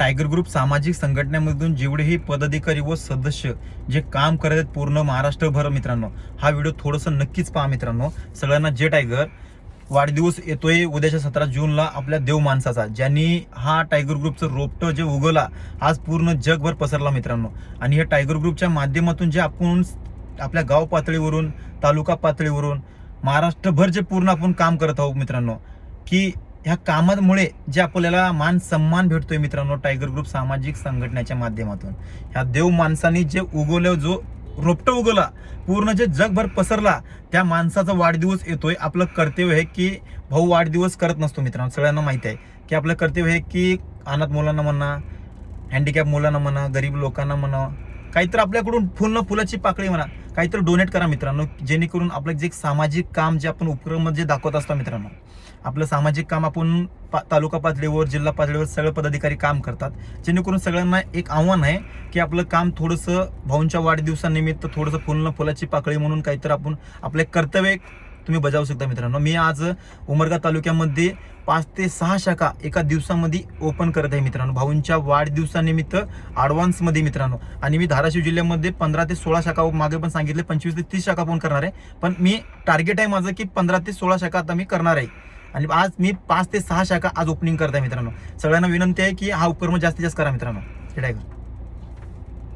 Tiger group सामाजिक संघटनेमधून जेवढेही पदाधिकारी व सदस्य जे काम करत आहेत पूर्ण महाराष्ट्रभर मित्रांनो हा व्हिडिओ थोडंसं नक्कीच पहा मित्रांनो. सगळ्यांना जे टायगर. वाढदिवस येतोय उद्याच्या सतरा जूनला आपल्या देव माणसाचा ज्यांनी हा टायगर ग्रुपचं रोपटं जे उगवला आज पूर्ण जगभर पसरला मित्रांनो. आणि हे टायगर ग्रुपच्या माध्यमातून जे आपण आपल्या गाव पातळीवरून तालुका पातळीवरून महाराष्ट्रभर जे पूर्ण आपण काम करत आहोत मित्रांनो की ह्या कामामुळे जे आपल्याला मान सन्मान भेटतोय मित्रांनो टायगर ग्रुप सामाजिक संघटनेच्या माध्यमातून. ह्या देव माणसांनी जे उगवलं जो रोपटं उगवला पूर्ण जे जगभर पसरला त्या माणसाचा वाढदिवस येतोय. आपलं कर्तव्य आहे की भाऊ वाढदिवस करत नसतो मित्रांनो सगळ्यांना माहिती आहे. की आपलं कर्तव्य आहे की अनाथ मुलांना म्हणा हँडिकॅप मुलांना म्हणा गरीब लोकांना म्हणा काहीतरी आपल्याकडून फुलं फुलाची पाकळी म्हणा काहीतरी डोनेट करा मित्रांनो जेणेकरून आपलं जे सामाजिक काम जे आपण उपक्रम जे दाखवत असतो मित्रांनो आपलं सामाजिक काम आपण पा- तालुका पातळीवर जिल्हा पातळीवर सगळे पदाधिकारी काम करतात. जेणेकरून सगळ्यांना एक आव्हान आहे की आपलं काम थोडंसं भाऊंच्या वाढदिवसानिमित्त थोडंसं फुलं फुलाची पाकळी म्हणून काहीतरी आपण आपले कर्तव्य तुम्ही बजावू शकता मित्रांनो. मी आज उमरगा तालुक्यामध्ये पाच ते सहा शाखा एका दिवसामध्ये ओपन करत आहे मित्रांनो. भाऊंच्या वाढदिवसानिमित्त ॲडव्हान्समध्ये मित्रांनो. आणि मी धाराशिव जिल्ह्यामध्ये पंधरा ते सोळा शाखा मागे पण सांगितले पंचवीस ते तीस शाखा पण करणार आहे. पण मी टार्गेट आहे माझं की पंधरा ते सोळा शाखा आता मी करणार आहे. आणि आज मी पाच ते सहा शाखा आज ओपनिंग करत आहे मित्रांनो. सगळ्यांना विनंती आहे की हा उपक्रम जास्तीत जास्त करा मित्रांनो. ठीक आहे